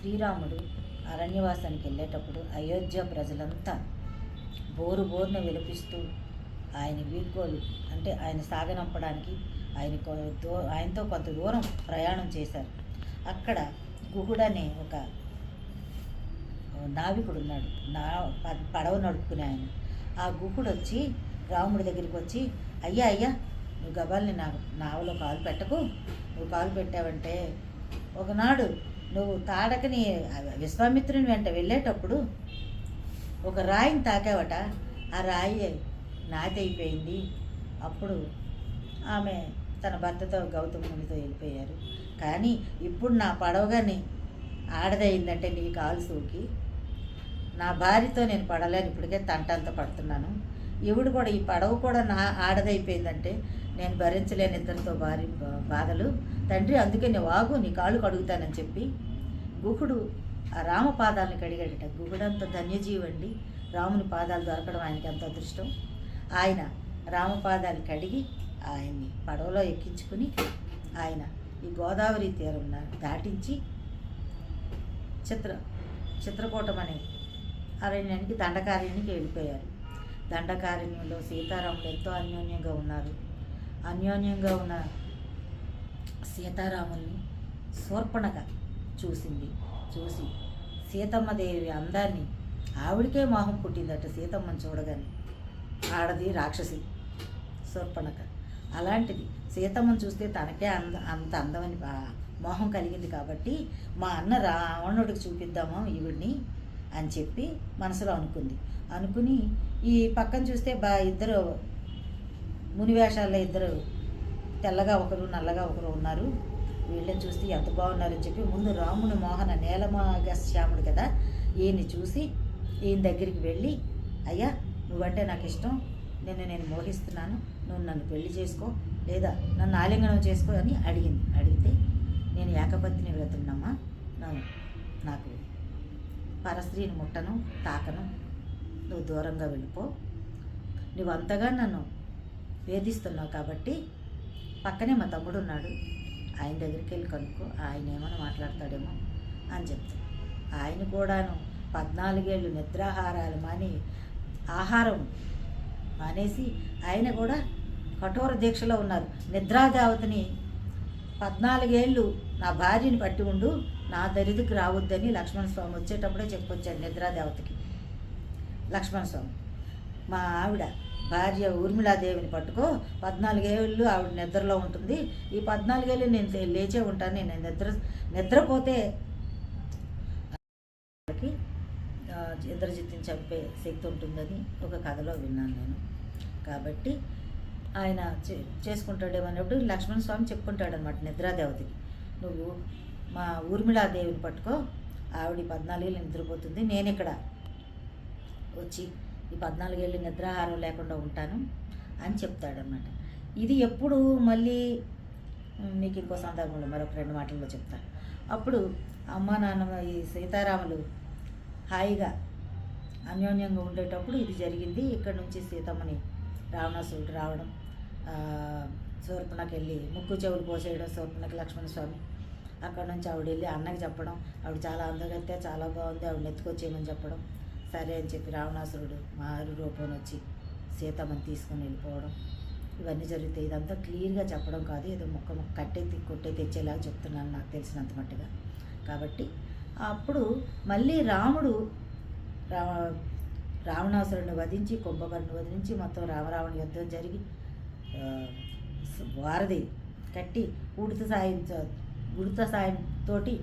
శ్రీరాముడు అరణ్యవాసానికి వెళ్ళేటప్పుడు అయోధ్య ప్రజలంతా బోరు బోరున విలపిస్తూ ఆయన వీడ్కోలు అంటే ఆయన సాగనంపడానికి ఆయన కొ- దో- ఆయనతో కొంత దూరం ప్రయాణం చేశారు. అక్కడ గుహుడనే ఒక నావికుడు ఉన్నాడు నా పడవ నడుపుకునే ఆయన. ఆ గుహుడు వచ్చి రాముడి దగ్గరికి వచ్చి అయ్యా అయ్యా నువ్వు గబాల్ని నా నావలో కాలు పెట్టకు. నువ్వు కాలు పెట్టావంటే ఒకనాడు నువ్వు తాడకని విశ్వామిత్రుని వెంట వెళ్ళేటప్పుడు ఒక రాయిని తాకావట. ఆ రాయి నాతి అయిపోయింది అప్పుడు ఆమె తన భర్తతో గౌతమునితో వెళ్ళిపోయారు. కానీ ఇప్పుడు నా పడవగాని ఆడదయిందంటే నీ కాలు సూకి. నా భార్యతో నేను పడలేను. ఇప్పటికే తంటంత పడుతున్నాను. ఈవిడ కూడా ఈ పడవ కూడా నా ఆడదైపోయిందంటే నేను భరించలేని ఇద్దరితో భార్య బా- బాధలు. తండ్రి అందుకే నేను వాగు నీ కాళ్ళు కడుగుతానని చెప్పి గుహుడు ఆ రామ పాదాలను కడిగాడట. గుహుడంత ధన్యజీవండి. రాముని పాదాలు దొరకడం ఆయనకి ఎంత అదృష్టం. ఆయన రామ పాదాలు కడిగి ఆయన్ని పడవలో ఎక్కించుకుని ఆయన ఈ గోదావరి తీరం దాటించి చిత్ర చిత్రకూటం అనే అరణ్యానికి దండకారణ్యానికి వెళ్ళిపోయారు. దండకారణ్యంలో సీతారాములు ఎంతో అన్యోన్యంగా ఉన్నారు. అన్యోన్యంగా ఉన్న సీతారాముల్ని శూర్పణక చూసింది. చూసి సీతమ్మ దేవి అందాన్ని ఆవిడికే మోహం పుట్టిందట సీతమ్మని చూడగానే. ఆడది రాక్షసి శూర్పణక. అలాంటిది సీతమ్మను చూస్తే తనకే అంద అంత అందమని మోహం కలిగింది కాబట్టి మా అన్న రావణుడికి చూపిద్దాము ఈవిడిని? అని చెప్పి మనసులో అనుకుంది. అనుకుని ఈ పక్కన చూస్తే బా ఇద్దరు మునివేషాల్లో ఇద్దరు తెల్లగా ఒకరు నల్లగా ఒకరు ఉన్నారు. వీళ్ళని చూస్తే ఎంత బాగున్నారని చెప్పి ముందు రాముని మోహన నేలమాగ శ్యాముడు కదా ఈయన్ని చూసి ఈయన దగ్గరికి వెళ్ళి అయ్యా నువ్వంటే నాకు ఇష్టం. నిన్ను నేను మోహిస్తున్నాను. నువ్వు నన్ను పెళ్ళి చేసుకో లేదా నన్ను ఆలింగనం చేసుకో అని అడిగింది. అడిగితే నేను ఏకపత్ని వెళుతున్నామా నాకు పరస్త్రీని ముట్టను తాకను. నువ్వు దూరంగా వెళ్ళిపో. నువ్వు అంతగా నన్ను వేధిస్తున్నావు కాబట్టి పక్కనే మా తమ్ముడు ఉన్నాడు. ఆయన దగ్గరికి వెళ్ళి కనుక్కో. ఆయన ఏమైనా మాట్లాడతాడేమో అని చెప్తాను ఆయన కూడాను పద్నాలుగేళ్ళు నిద్రాహారాలు మాని ఆహారం మానేసి ఆయన కూడా కఠోర దీక్షలో ఉన్నారు. నిద్రాదేవతని పద్నాలుగేళ్ళు నా భార్యని పట్టి ఉండు నా దరిదికి రావద్దని లక్ష్మణ స్వామి వచ్చేటప్పుడే చెప్పొచ్చాడు నిద్రాదేవతకి. లక్ష్మణ స్వామి మా ఆవిడ భార్య ఊర్మిళాదేవిని పట్టుకో పద్నాలుగేళ్ళు ఆవిడ నిద్రలో ఉంటుంది. ఈ పద్నాలుగేళ్ళు నేను లేచే ఉంటాను నేను నిద్ర నిద్రపోతే వాళ్ళకి ఆ, ఇంద్రజిత్తుని చంపే శక్తి ఉంటుందని ఒక కథలో విన్నాను నేను. కాబట్టి ఆయన చే చేసుకుంటాడేమన్నప్పుడు లక్ష్మణ స్వామి చెప్పుకుంటాడనమాట నిద్రాదేవతకి. నువ్వు మా ఊర్మిళాదేవిని పట్టుకో. ఆవిడ పద్నాలుగేళ్ళు నిద్రపోతుంది. నేను ఇక్కడ వచ్చి ఈ పద్నాలుగేళ్ళు నిద్రాహారం లేకుండా ఉంటాను అని చెప్తాడనమాట ఇది ఎప్పుడు మళ్ళీ మీకు ఇంకో సందర్భంలో మరొక రెండు మాటల్లో చెప్తాను అప్పుడు అమ్మ నాన్న ఈ సీతారాములు హాయిగా అన్యోన్యంగా ఉండేటప్పుడు ఇది జరిగింది. ఇక్కడ నుంచి సీతమ్మని రావణాసురుడు రావడం ఆ, శూర్పణకి వెళ్ళి ముక్కు చెవులు పోసేయడం శూర్పణకి లక్ష్మణ స్వామి అక్కడ నుంచి ఆవిడ వెళ్ళి అన్నకి చెప్పడం ఆవిడ చాలా అందగత్తే చాలా బాగుంది ఆవిడ ఎత్తుకొచ్చేయమని చెప్పడం సరే అని చెప్పి రావణాసురుడు మారు రూపం వచ్చి సీతమ్మని తీసుకొని వెళ్ళిపోవడం. ఇవన్నీ జరుగుతాయి ఇదంతా క్లియర్గా చెప్పడం కాదు ఏదో మొక్క మొక్క కట్టే కొట్టే తెచ్చేలాగా చెప్తున్నాను నాకు తెలిసినంత మట్టుగా. కాబట్టి అప్పుడు మళ్ళీ రాముడు రా రావణాసురుడిని వధించి కుంభకర్ణుని వధించి మొత్తం రామరావణ యుద్ధం జరిగి వారది వారధి కట్టి ఉడత సాయం ఉడత సాయంతోటి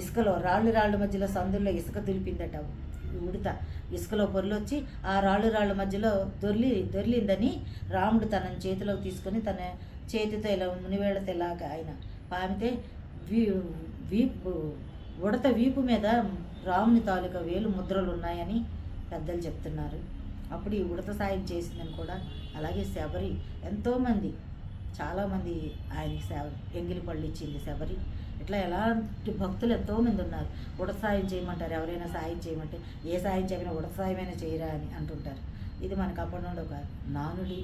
ఇసుకలో రాళ్ళు రాళ్ళ మధ్యలో సందుల్లో ఇసుక దులిపిందట. ఉడత ఇసుకలో పొరలొచ్చి ఆ రాళ్ళు రాళ్ళ మధ్యలో దొర్లి దొర్లిందని రాముడు తన చేతిలోకి తీసుకొని తన చేతితో ఇలా మునివేళతో ఇలాగా ఆయన పామితే వీ వీపు ఉడత వీపు మీద రాముని తాలూకా వేలు ముద్రలు ఉన్నాయని పెద్దలు చెప్తున్నారు. అప్పుడు ఈ ఉడత సాయం చేసిందని కూడా అలాగే శబరి ఎంతోమంది చాలామంది ఆయనకి సేవ ఎంగిలి పళ్ళు ఇచ్చింది శబరి. ఇట్లా ఎలాంటి భక్తులు ఎంతోమంది ఉన్నారు. ఉడత సాయం చేయమంటారు ఎవరైనా సాయం చేయమంటే ఏ సాయం చేయమైనా ఉడత సాయమైనా చేయరా అని అంటుంటారు. ఇది మనకు అప్పటి నుండి ఒక నానుడి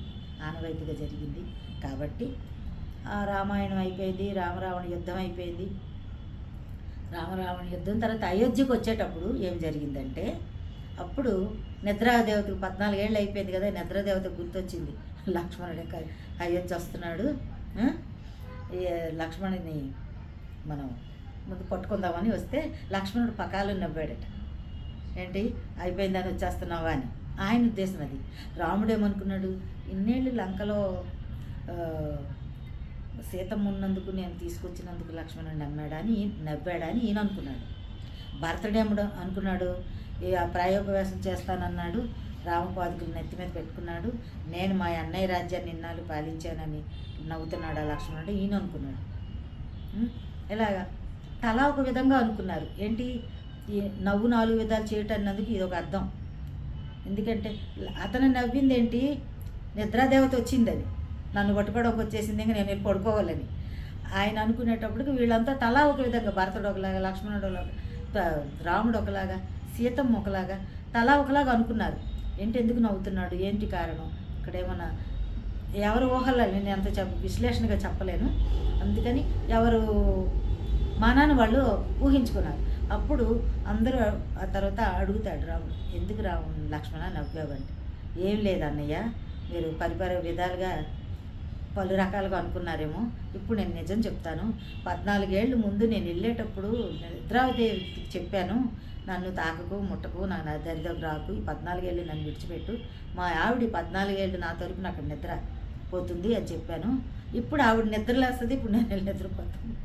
ఆనవాయితీగా జరిగింది. కాబట్టి ఆ రామాయణం అయిపోయింది రామరావణ యుద్ధం అయిపోయింది. రామరావణ యుద్ధం తర్వాత అయోధ్యకు వచ్చేటప్పుడు ఏం జరిగిందంటే అప్పుడు నిద్రాదేవతకు పద్నాలుగేళ్ళు అయిపోయింది కదా నిద్రాదేవత గుర్తొచ్చింది. లక్ష్మణుడి అయ్యొచ్చి వస్తున్నాడు లక్ష్మణుని మనం ముందు పట్టుకుందామని వస్తే లక్ష్మణుడు పకాలు నవ్వాడట. ఏంటి? అయిపోయిందని వచ్చేస్తున్నావా అని. ఆయన ఉద్దేశం అది. రాముడు ఏమనుకున్నాడు? ఇన్నేళ్ళు లంకలో సీతమ్మ ఉన్నందుకు నేను తీసుకొచ్చినందుకు లక్ష్మణుడు నమ్మాడని నవ్వాడని ఈయన అనుకున్నాడు. భరతుడేముడు అనుకున్నాడు? ఈ ఆ ప్రాయోపవేశం చేస్తానన్నాడు. రామపాదుకులు నెత్తి మీద పెట్టుకున్నాడు. నేను మా అన్నయ్య రాజ్యాన్ని ఇన్నాళ్ళు పాలించానని నవ్వుతున్నాడు ఆ లక్ష్మణుడు ఈయన అనుకున్నాడు. ఇలాగా తలా ఒక విధంగా అనుకున్నారు. ఏంటి? ఈ నవ్వు నాలుగు విధాలు చేయటం అన్నందుకు ఇది ఒక అర్థం. ఎందుకంటే అతను నవ్వింది ఏంటి నిద్రాదేవత వచ్చిందని. నన్ను పట్టుకోవడానికి వచ్చేసింది ఇంకా నేను వెళ్ళి పడుకోవాలని. ఆయన అనుకునేటప్పటికి వీళ్ళంతా తలా ఒక విధంగా భరతుడు ఒకలాగా లక్ష్మణుడు ఒకలాగా రాముడు ఒకలాగా సీతమ్మ ఒకలాగా తలా ఒకలాగా అనుకున్నారు. ఏంటి ఎందుకు నవ్వుతున్నాడు? ఏంటి కారణం? ఇక్కడ ఏమన్నా ఎవరు ఊహల్లో నేను ఎంత చెప్ప విశ్లేషణగా చెప్పలేను. అందుకని ఎవరు మానాన్ని వాళ్ళు ఊహించుకున్నారు. అప్పుడు అందరూ ఆ తర్వాత అడుగుతాడు రాముడు ఎందుకు రాము లక్ష్మణ నవ్వావంటే? ఏం లేదన్నయ్య మీరు పరిపర విధాలుగా పలు రకాలుగా అనుకున్నారేమో. ఇప్పుడు నేను నిజం చెప్తాను. పద్నాలుగేళ్ళు ముందు నేను వెళ్ళేటప్పుడు నిద్రావదేవికి చెప్పాను నన్ను తాకకు ముట్టకు నాకు నా దరిద్రకు రాకు. ఈ పద్నాలుగేళ్ళు నన్ను విడిచిపెట్టు. మా ఆవిడ పద్నాలుగేళ్ళు నా తరపున అక్కడ నిద్ర పోతుంది అని చెప్పాను. ఇప్పుడు ఆవిడ నిద్రలేస్తుంది ఇప్పుడు నేను వెళ్ళి నిద్రపోతాను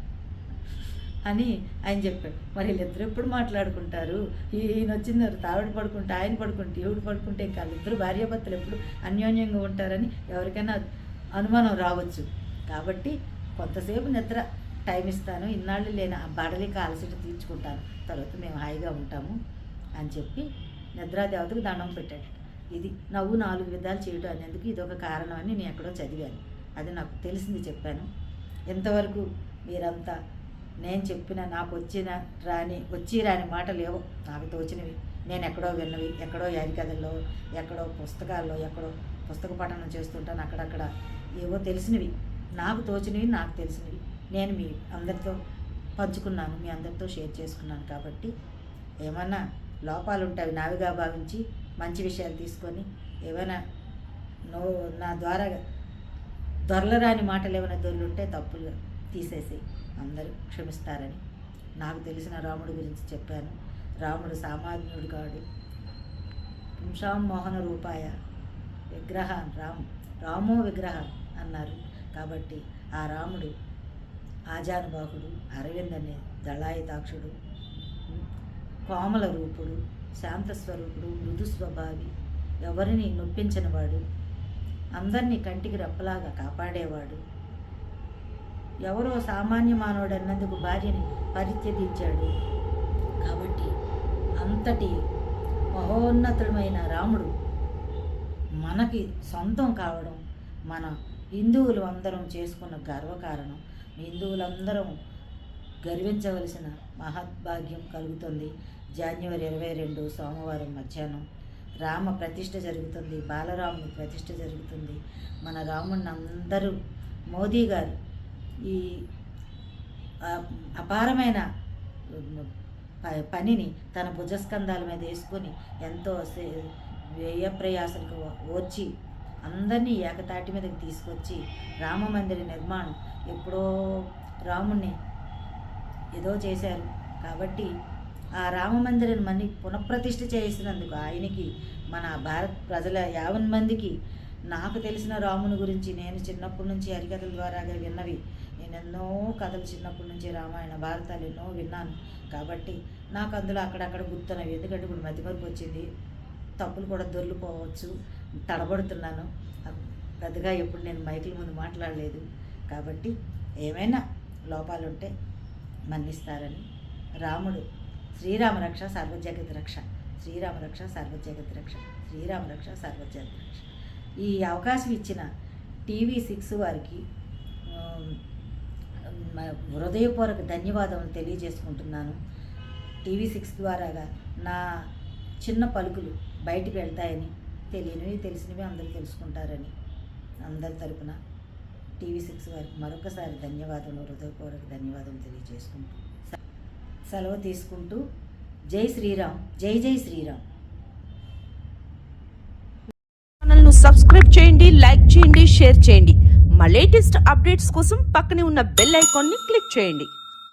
అని ఆయన చెప్పాడు. మరి వీళ్ళిద్దరు ఎప్పుడు మాట్లాడుకుంటారు? ఈయన వచ్చిన తర్వాత ఆవిడ పడుకుంటే ఆయన పడుకుంటే ఈవిడ పడుకుంటే ఇంకా ఇద్దరు భార్యాభర్తలు ఎప్పుడు అన్యోన్యంగా ఉంటారని ఎవరికైనా అనుమానం రావచ్చు. కాబట్టి కొంతసేపు నిద్ర టైం ఇస్తాను. ఇన్నాళ్ళు లేని ఆ బడలిక అలసట తీర్చుకుంటాను. తర్వాత మేము హాయిగా ఉంటాము అని చెప్పి నిద్రాదేవతకు దండం పెట్టాడు. ఇది నవ్వు నాలుగు విధాలు చేయడం అనేందుకు ఇది ఒక కారణం అని నేను ఎక్కడో చదివాను. అది నాకు తెలిసింది చెప్పాను. ఇంతవరకు మీరంతా నేను చెప్పిన నాకు వచ్చిన రాని వచ్చి రాని మాటలు ఏవో నాకు తోచినవి. నేను ఎక్కడో విన్నవి ఎక్కడో యారికథల్లో ఎక్కడో పుస్తకాల్లో ఎక్కడో పుస్తక పఠనం చేస్తుంటాను. అక్కడక్కడ ఏవో తెలిసినవి. నాకు తోచినవి నాకు తెలిసినవి. నేను మీ అందరితో పంచుకున్నాను మీ అందరితో షేర్ చేసుకున్నాను కాబట్టి ఏమన్నా లోపాలు ఉంటాయి నావిగా భావించి మంచి విషయాలు తీసుకొని ఏమైనా నో నా ద్వారా దొరలరాని మాటలు ఏమైనా దొరులుంటే తప్పులు తీసేసి అందరూ క్షమిస్తారని నాకు తెలిసిన రాముడి గురించి చెప్పాను. రాముడు సామాన్యుడు కాడు. పుంసాం మోహన రూపాయ విగ్రహాన్ రామ్ రామో విగ్రహ అన్నారు. కాబట్టి ఆ రాముడు ఆజానుబాహుడు అరవింద్ అనే దళాయితాక్షుడు కోమల రూపుడు శాంత స్వరూపుడు మృదు స్వభావి ఎవరిని నొప్పించినవాడు అందరినీ కంటికి రెప్పలాగా కాపాడేవాడు. ఎవరో సామాన్య మానవుడు అన్నందుకు భార్యని పరిత్యదించాడు కాబట్టి అంతటి మహోన్నతుడమైన రాముడు మనకి సొంతం కావడం మన హిందువులు అందరం చేసుకున్న గర్వకారణం హిందువులందరం గర్వించవలసిన మహద్భాగ్యం కలుగుతుంది. జనవరి ఇరవై రెండు సోమవారం మధ్యాహ్నం రామ ప్రతిష్ఠ జరుగుతుంది. బాలరాముని ప్రతిష్ట జరుగుతుంది. మన రాముడిని అందరూ మోదీ గారు ఈ అపారమైన ప- పనిని తన భుజస్కంధాల మీద వేసుకొని ఎంతో వ్యయ ప్రయాసలకు వచ్చి అందరినీ ఏకతాటి మీదకి తీసుకొచ్చి రామ మందిర నిర్మాణం ఎప్పుడో రాముణ్ణి ఏదో చేశారు. కాబట్టి ఆ రామ మందిరం మళ్ళీ పునఃప్రతిష్ఠ చేసినందుకు ఆయనకి మన భారత ప్రజల యావన్ మందికి నాకు తెలిసిన రాముని గురించి నేను చిన్నప్పటి నుంచి హరికథల ద్వారాగా విన్నవి. నేను ఎన్నో కథలు చిన్నప్పటి నుంచి రామాయణ భారతాలు ఎన్నో విన్నాను. కాబట్టి నాకు అందులో అక్కడక్కడ గుర్తున్నవి ఎందుకంటే ఇప్పుడు మతిమరుపు వచ్చింది. తప్పులు కూడా దొర్లిపోవచ్చు తడబడుతున్నాను. పెద్దగా ఎప్పుడు నేను మైకుల ముందు మాట్లాడలేదు. కాబట్టి ఏమైనా లోపాలు ఉంటే మన్నిస్తారని. రాముడు శ్రీరామ రక్ష సర్వజగత్ రక్ష. శ్రీరామ రక్ష సర్వజగత్ రక్ష. శ్రీరామ రక్ష సర్వజగత్ రక్ష. ఈ అవకాశం ఇచ్చిన టీవీ సిక్స్ వారికి హృదయపూర్వక ధన్యవాదములు తెలియజేసుకుంటున్నాను. టీవీ సిక్స్ ద్వారాగా నా చిన్న పలుకులు బయటికి వెళ్తాయని తెలియనివి తెలిసినవి అందరూ తెలుసుకుంటారని. అందరి తరపున టీవీ సిక్స్ వారికి మరొకసారి ధన్యవాదాలు హృదయపూర్వక ధన్యవాదాలు తెలియజేసుకుంటూ సెలవు తీసుకుంటూ జై శ్రీరామ్ జై జై శ్రీరామ్. ఛానల్ను సబ్స్క్రైబ్ చేయండి లైక్ చేయండి షేర్ చేయండి. మా లేటెస్ట్ అప్డేట్స్ కోసం పక్కనే ఉన్న బెల్ ఐకాన్ని క్లిక్ చేయండి.